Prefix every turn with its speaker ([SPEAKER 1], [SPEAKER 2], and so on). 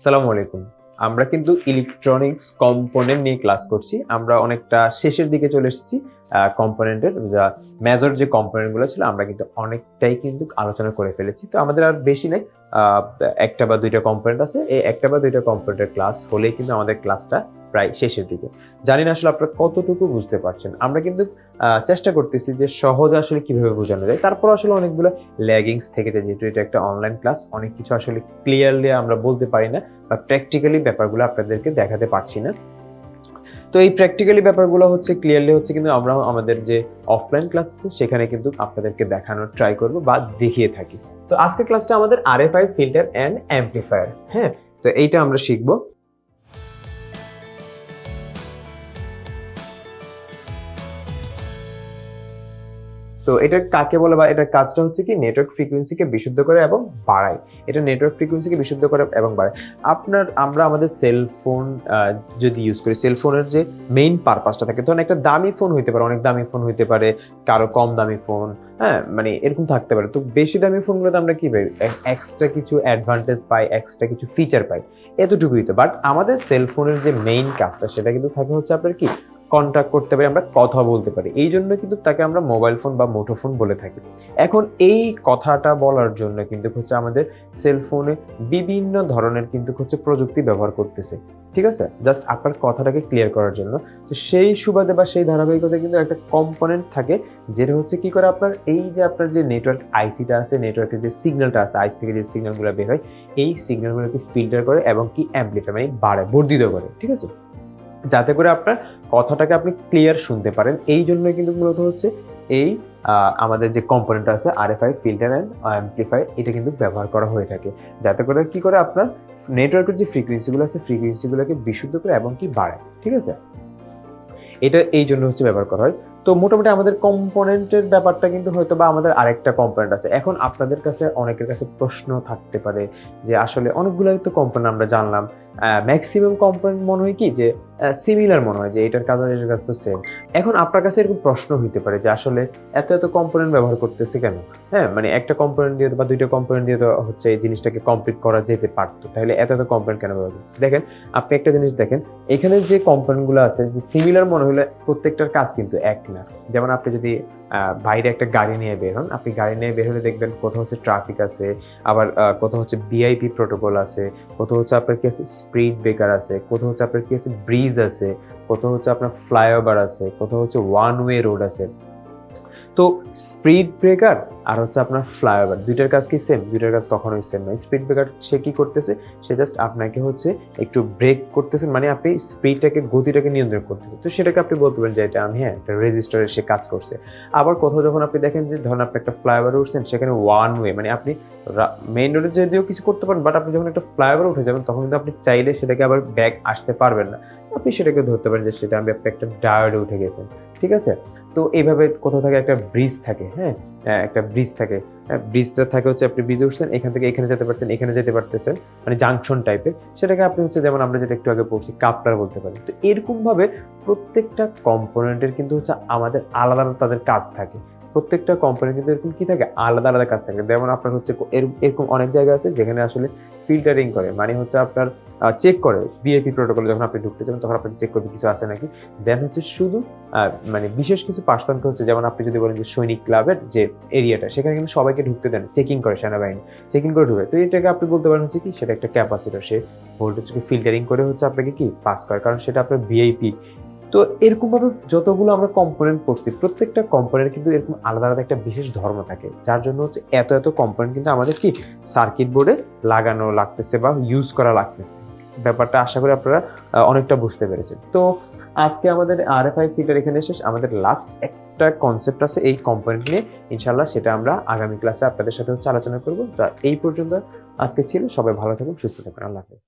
[SPEAKER 1] সালামু আলাইকুম। আমরা কিন্তু ইলেকট্রনিক্স কম্পোনেন্ট নিয়ে ক্লাস করছি। আমরা অনেকটা শেষের দিকে চলে এসেছি কম্পোনেন্টের যা মেজর যে কম্পোনেন্টগুলো ছিল, আমরা কিন্তু অনেকটাই কিন্তু আলোচনা করে ফেলেছি। তো আমাদের আর বেশি নেই একটা বা দুইটা কম্পোনেন্ট আছে। এই একটা বা দুইটা কম্পোনেন্টের ক্লাস হলেই কিন্তু আমাদের ক্লাসটা প্রায় শেষের দিকে। জানি না আসলে আপনারা কতটুকু বুঝতে পারছেন। আমরা কিন্তু চেষ্টা করতেছি যে সহজে আসলে কীভাবে বোঝানো যায়। তারপর আসলে অনেকগুলো ল্যাগিংস থেকে যায়, যেহেতু এটা একটা অনলাইন ক্লাস অনেক কিছু আসলে ক্লিয়ারলি আমরা বলতে পারি না বা প্র্যাকটিক্যালি ব্যাপারগুলো আপনাদেরকে দেখাতে পারছি না। তো এই প্র্যাকটিক্যালি ব্যাপারগুলো হচ্ছে ক্লিয়ারলি হচ্ছে কিন্তু আমরা আমাদের যে অফলাইন ক্লাস আছে, সেখানে কিন্তু আপনাদেরকে দেখানোর ট্রাই করব বা দেখিয়ে থাকি। তো আজকের ক্লাসটা আমাদের আরএফআই ফিল্টার অ্যান্ড অ্যাম্পলিফায়ার হ্যাঁ? তো এইটা আমরা শিখব। তো এটা কাকে বলে বা এটার কাজটা হচ্ছে কি নেটওয়ার্ক ফ্রিকোয়েন্সিকে বিশুদ্ধ করে এবং বাড়ায়। এটা নেটওয়ার্ক ফ্রিকোয়েন্সিকে বিশুদ্ধ করে এবং বাড়ায়। আপনার, আমরা আমাদের সেলফোন যদি ইউজ করি সেলফোনের যে মেইন পারপাসটা থাকে, ধরুন একটা দামি ফোন হইতে পারে, অনেক দামি ফোন হইতে পারে, কারও কম দামি ফোন হ্যাঁ মানে এরকম থাকতে পারে। তো বেশি দামি ফোনগুলোতে আমরা কি পাই? এক্সট্রা কিছু অ্যাডভান্টেজ পাই এক্সট্রা কিছু ফিচার পাই। এতটুকুই তো। বাট আমাদের সেলফোনের যে মেইন কাজটা, সেটা কিন্তু থাকে হচ্ছে আপনার কি কন্ট্যাক্ট করতে পারি, আমরা কথা বলতে পারি। এই জন্য কিন্তু তাকে আমরা মোবাইল ফোন বা মুঠোফোন বলে থাকি। এখন এই কথাটা বলার জন্য কিন্তু হচ্ছে আমাদের সেলফোনে বিভিন্ন ধরনের কিন্তু হচ্ছে প্রযুক্তি ব্যবহার করতেছে। ঠিক আছে? জাস্ট আপনার কথাটাকে ক্লিয়ার করার জন্য। তো সেই সুবাদে বা সেই ধারাবাহিকতায় কিন্তু একটা কম্পোনেন্ট থাকে, যেটা হচ্ছে কি করে আপনার এই যে আপনার যে নেটওয়ার্ক আইসিটা আছে নেটওয়ার্কের যে সিগন্যালটা আছে আইসি থেকে যে সিগন্যালগুলো বের হয়, এই সিগন্যালগুলোকে ফিল্টার করে এবং কি অ্যাম্পলিফাই মানে বাড়ে বর্ধিত করে। ঠিক আছে? যাতে করে আপনার কথাটাকে আপনি ক্লিয়ার শুনতে পারেন। এই জন্য কিন্তু মূলত হচ্ছে এই আমাদের যে কম্পোনেন্ট আছে আর আরএফআই ফিল্টার অ্যান্ড অ্যাম্পলিফাই এটা কিন্তু ব্যবহার করা হয়ে থাকে। যাতে করে কি করে আপনার নেটওয়ার্কের যে ফ্রিকোয়েন্সিগুলো আছে ফ্রিকোয়েন্সিগুলোকে বিশুদ্ধ করে এবং কি বাড়ায়, ঠিক আছে? এটা এই জন্য হচ্ছে ব্যবহার করা হয়। তো মোটামুটি আমাদের কম্পোনেন্টের ব্যাপারটা কিন্তু হয়তো বা আমাদের আরেকটা কম্পোনেন্ট আছে। এখন আপনাদের কাছে অনেকের কাছে প্রশ্ন থাকতে পারে যে আসলে অনেকগুলোই তো কম্পোনেন্ট আমরা জানলাম। ম্যাক্সিমাম কম্পোনেন্ট মনে হয় কি যে সিমিলার মনে হয় যে এটার কাজ এটার কাজ তো সেম এখন আপনার কাছে এরকম প্রশ্ন হইতে পারে যে আসলে এত এত কম্পোনেন্ট ব্যবহার করতেছে কেন? হ্যাঁ মানে একটা কম্পোনেন্ট দিয়ে বা দুইটা কম্পোনেন্ট দিয়ে তো হচ্ছে এই জিনিসটাকে কমপ্লিট করা যেতে পারতো। তাহলে এত এত কম্পোনেন্ট কেন ব্যবহার করতেছে? দেখেন, আপনি একটা জিনিস দেখেন, এখানে যে কম্পোনেন্টগুলো আছে, যে সিমিলার মনে হলে প্রত্যেকটার কাজ কিন্তু এক না। যেমন আপনি যদি বাইরে একটা গাড়ি নিয়ে বের হন। আপনি গাড়ি নিয়ে বের হলে দেখবেন কোথাও হচ্ছে ট্রাফিক আছে, আবার কোথাও হচ্ছে বিআইপি প্রোটোকল আছে, কোথাও হচ্ছে আপনার কি আছে স্পিড ব্রেকার আছে, কোথাও হচ্ছে আপনার কি আছে ব্রিজ আছে, কোথাও হচ্ছে আপনার ফ্লাইওভার আছে, কোথাও হচ্ছে ওয়ান ওয়ে রোড আছে। তো স্পিড ব্রেকার আর হচ্ছে আপনার ফ্লাইওভার দুইটার কাজ কি সেম দুইটার কাজ কখনোই সেম নয়। স্পিড ব্রেকার সে কি করতেছে? সে জাস্ট আপনাকে হচ্ছে একটু ব্রেক করতেছেন মানে আপনি স্পিডটাকে গতিটাকে নিয়ন্ত্রণ করতেছেন তো সেটাকে আপনি বলতে পারেন যে এটা আমি হ্যাঁ একটা রেজিস্টারে সে কাজ করছে। আবার কোথাও যখন আপনি দেখেন যে ধরুন আপনি একটা ফ্লাইওভার উঠছেন, সেখানে ওয়ান ওয়ে মানে আপনি মেইন রোডে যদিও কিছু করতে পারেন বাট আপনি যখন একটা ফ্লাইওভার উঠে যাবেন, তখন কিন্তু আপনি চাইলে সেটাকে আবার ব্যাক আসতে পারবেন না। আপনি সেটাকে ধরতে পারেন যে সেটা আমি আপনি একটা ডায়োডে উঠে গেছেন ঠিক আছে? তো এইভাবে কোথাও থাকে একটা ব্রিজ থাকে হ্যাঁ? আহ, একটা ব্রিজ থাকে। ব্রিজটা থাকে হচ্ছে আপনি ব্রিজে উঠছেন এখান থেকে এখানে যেতে পারতেন এখানে যেতে পারতেছেন মানে জাংশন টাইপের সেটাকে আপনি হচ্ছে যেমন আমরা যেটা একটু আগে পড়ছি কাপলার বলতে পারি তো এরকম ভাবে প্রত্যেকটা কম্পোনেন্টের কিন্তু হচ্ছে আমাদের আলাদা তাদের কাজ থাকে। প্রত্যেকটা কোম্পানি কিন্তু এরকম কি থাকে? আলাদা আলাদা কাজ থাকে। যেমন আপনার হচ্ছে এর- এরকম অনেক জায়গা আছে যেখানে আসলে ফিল্টারিং করে। মানে হচ্ছে আপনার চেক করে বিএপি প্রোটোকলে যখন আপনি ঢুকতে যাবেন, তখন আপনি চেক করবে কিছু আছে নাকি। দেন হচ্ছে শুধু মানে বিশেষ কিছু পার্সনকে হচ্ছে, যেমন আপনি যদি বলেন যে সৈনিক ক্লাবের যে এরিয়াটা সেখানে কিন্তু সবাইকে ঢুকতে দেন চেকিং করে সেনাবাহিনী। চেকিং করে ঢুকে। তো এটাকে আপনি বলতে পারেন হচ্ছে কি, সেটা একটা ক্যাপাসিটার সে ভোল্টেজকে ফিল্টারিং করে হচ্ছে আপনাকে কি পাস করে। কারণ সেটা আপনার ভিআইপি তো এরকম ভাবে যতগুলো আমরা কম্পোনেন্ট পড়ছি প্রত্যেকটা কম্পোনেন্ট কিন্তু এরকম আলাদা আলাদা একটা বিশেষ ধর্ম থাকে। যার জন্য হচ্ছে এত এত কম্পোনেন্ট কিন্তু আমাদের কি সার্কিট বোর্ডে লাগানো লাগতেছে বা ইউজ করা লাগতেছে। ব্যাপারটা আশা করি আপনারা অনেকটা বুঝতে পেরেছেন। তো আজকে আমাদের আর এফ আই ফিল্টার এখানে শেষ। আমাদের লাস্ট একটা কনসেপ্ট আছে এই কম্পোনেন্ট নিয়ে। ইনশাল্লাহ সেটা আমরা আগামী ক্লাসে আপনাদের সাথে হচ্ছে আলোচনা করব। তা এই পর্যন্ত আজকে ছিল। সবাই ভালো থাকুন, সুস্থ থাকুন। আল্লাহ হাফেজ।